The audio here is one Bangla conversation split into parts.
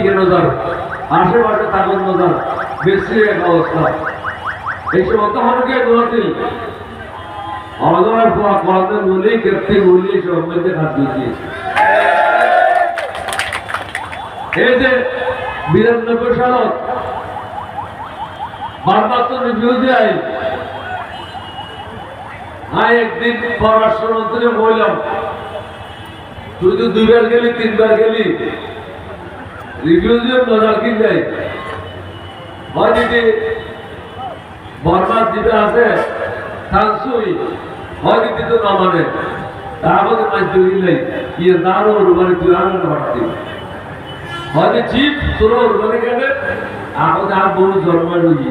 দিকে নজর আশেপাশে থাকুন নজর বেশি এক অবস্থা। এই সমস্ত মানুষকে দোয়াছিল অজয়ের পর করাতে বলি কেপ্তি বলি সব মধ্যে হাত দিয়েছি এই যে বিরানব্বই সালত বারমাত্র রিভিউ দেয়। হ্যাঁ একদিন পররাষ্ট্রমন্ত্রী বললাম, তুই তো দুইবার গেলি, তিনবার গেলি। নজর কি যায় হয় দিদি বর্মার দিবে আছে থানসুই হয় দিদি তো না মানে মাছ তৈরি নাই। কি নারো রুমারি তুই না পারতি চিপ তোর রুমারি গেলে এখন আর বড় জন্ম রুই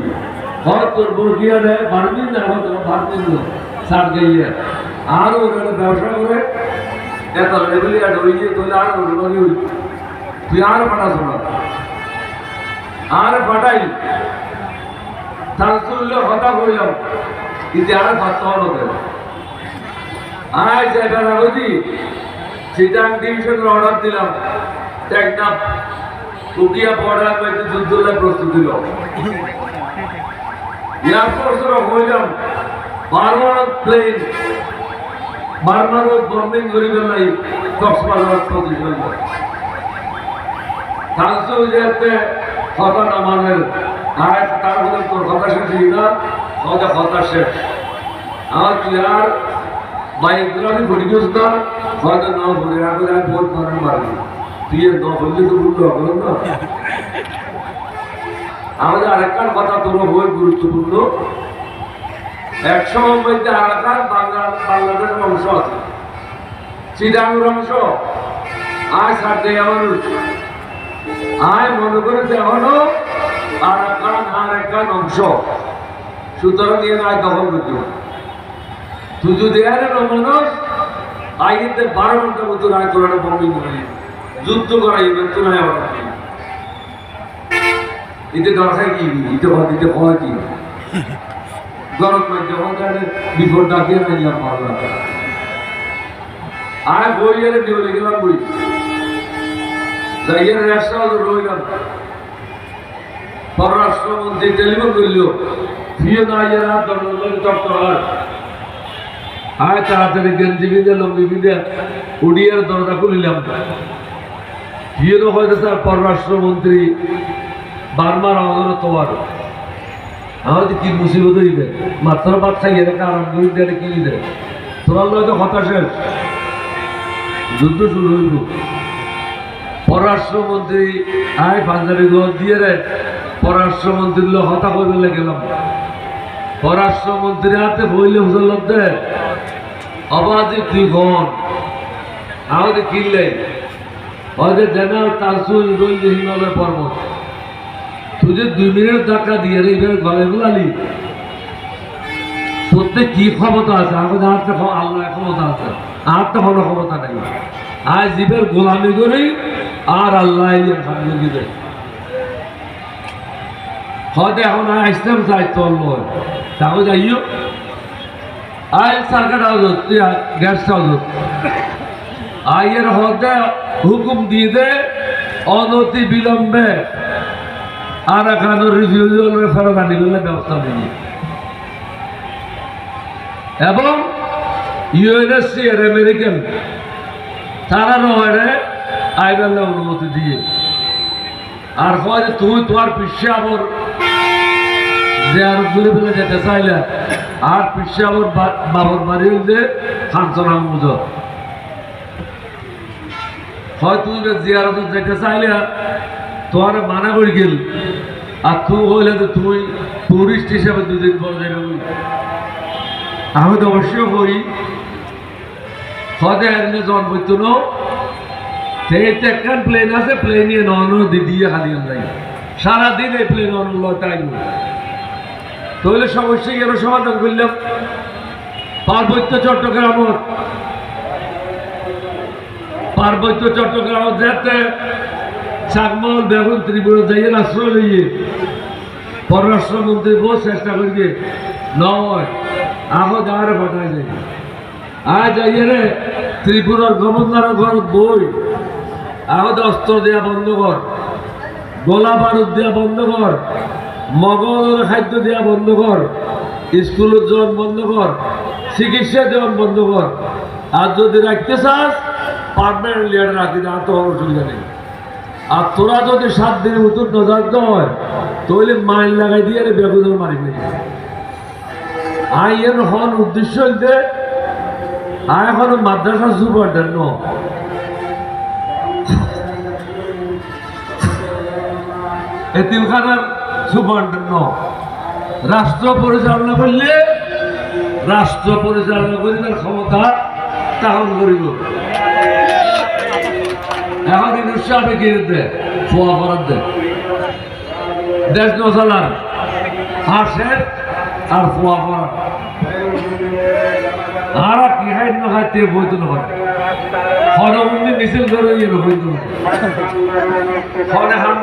হয় তোর বড় কি আনে পারবি না এখন তোমার পারবি না, সার গিয়ে আর ওখানে ব্যবসা করে, এত লেভেলি আর ওই যে তোর আর রুমারি হই তুই আর পাঠাস না। আর পাঠাই। তারসুল্য কথা কইলাম কিন্তু আর হলো কেন আয় যাইবার আগতি সিটাং ডিভিশনের অর্ডার দিলাম। একটা টুকিয়া বর্ডার মধ্যে যুদ্ধ প্রস্তুতি লো এয়ারফোর্সের হইলাম বারবার প্লেন বারবার বম্বিং করিবেন নাই কক্সবাজার পজিশন তারসু যেতে কথা না আর তারপরে তোর কথা শেষ আমার তুই আর বাইকগুলো আমি ঘুরি গেছ না হয়তো না ঘুরে রাখলে আমি তো ভুল হবে না আমাদের আরেকটা কথা তোর বই গুরুত্বপূর্ণ। একশো মধ্যে আরাকান বাংলা বাংলাদেশের অংশ আছে। চিটাঙ্গুর অংশ। সার দেয় মানুষ আয় মনে করে যে এখনও আরাকান আর একটা অংশ। সুতরাং নিয়ে আয় দখল করতে তুই যদি এর মানুষ, আইতে বারো ঘণ্টার মতো রায় তোরা বম্বিং করে যুদ্ধ করাইবে তো নাই আবার এতে দরকার কি? ইতে হয় দিতে হয় কি? গরম করে যখন তাহলে বিপদ ডাকিয়ে নাইলাম আয় বই এর ডিউলি গেলাম বই যাইয়ের রাস্তা রইলাম পররাষ্ট্রমন্ত্রী টেলিফোন করল। ফিয়ে না ইয়েরা দরকার চক্র হয়। আয় তাড়াতাড়ি গেঞ্জি বিঁধে লম্বি বিঁধে, উড়িয়ার দরজা খুলিলাম। বিয়ের হয়তো স্যার পররাষ্ট্রমন্ত্রী বারবার আমাদের তোমার আমাদের কি মুসিবত হইবে? মাত্র ভাত খাইয়ে রেখে আরাম করে দেয় কি দেয় তোরা হয়তো হতাশের যুদ্ধ শুরু হইব। পররাষ্ট্রমন্ত্রী আয় পাঞ্জাবি ঘর দিয়ে রে, পররাষ্ট্রমন্ত্রীর লোক হতা করে গেলাম। পররাষ্ট্রমন্ত্রী হাতে বইলে হুজল দে, অবাধে তুই হন আমাদের কিনলে ওদের জেনারেল তারসুল রইল, হিমালয় পর্বত। তুই যে দুই মিনিট ধাক্কা দিয়ে রে, এবার গলে গুলালি তোরতে কি ক্ষমতা আছে? আমাদের আর তো আল্লাহ ক্ষমতা আছে, আর তো কোনো ক্ষমতা নেই। আর জীবের গোলামি করেই আর আল্লাহ সামনে দিবে হয়তো এখন আসতাম চাই তোর লয় তাও যাইও। আই, সার্কাট হাউস গেস্ট হাউস আইয়ের হতে হুকুম দিয়ে দে, অনতি বিলম্বে আর এখানে রিফিউজাল ফেরত আনিবেলে ব্যবস্থা দিই এবং ইউএনএসসি, এর আমেরিকান, তারা নয় আইবেলে অনুমতি দিয়ে। আর হয় যে তুমি তোমার পিসে আবার যে আর ঘুরে ফেলে যেতে চাইলে, আর পিসে আবার বাবর বাড়ি হইলে কাঞ্চনা মুজ হয় যে জিয়ারত যেতে চাইলে, তোমার মানা করে গেল। আর তুই হইলে তো তুই টুরিস্ট হিসাবে দুদিন পর যাবে। আমি তো অবশ্যই হই হদে এনে জন বইতো সেইতে একখান প্লেন আছে প্লেনে নন দিদিয়ে খালি যাই। সারাদিন এই প্লেন অনল তাহলে সমস্যা গেল সমাধান করলাম। পার্বত্য চট্টগ্রামত। পার্বত্য চট্টগ্রামত যেতে চাকমল বেগুন, ত্রিপুরা যাইয়ে আশ্রয় লইয়ে পররাষ্ট্রমন্ত্রী বহু চেষ্টা করিয়ে নয়, আহ যাওয়ারে পাঠায় যায় আজ যাইয়ে রে ত্রিপুরার গভর্নরের ঘর বই আহ অস্ত্র দেয়া বন্ধ কর। গোলা বারুদ দেওয়া বন্ধ কর। মগজের খাদ্য দেওয়া বন্ধ কর। স্কুলের জন বন্ধ কর। চিকিৎসা দেওয়ান বন্ধ কর। আর যদি রাখতে চাস, পারমানেন্ট লিয়ার রাখি আর তো অসুবিধা নেই। আর তোরা যদি সাত দিনের উত্তর নজর হয়, তাহলে মাইল লাগাই দিয়ে রে বেগুনের মারি ফেলি আই এর হন উদ্দেশ্য হইতে আয় এখন মাদ্রাসা সুপারটেন্ট এতিমখানার সুপারটেন্ট রাষ্ট্র পরিচালনা করলে রাষ্ট্র পরিচালনা করি তার ক্ষমতা তাহন করিব। এখন ইনুষ্য আমি কিনে দে ফোয়া করার দেশ নসালার হাসে আর ফোয়া করার। আর কি হাই না খাইতে বইতে না হরমন্দির মিছিল করে ইয়ে বইতে হরে হাম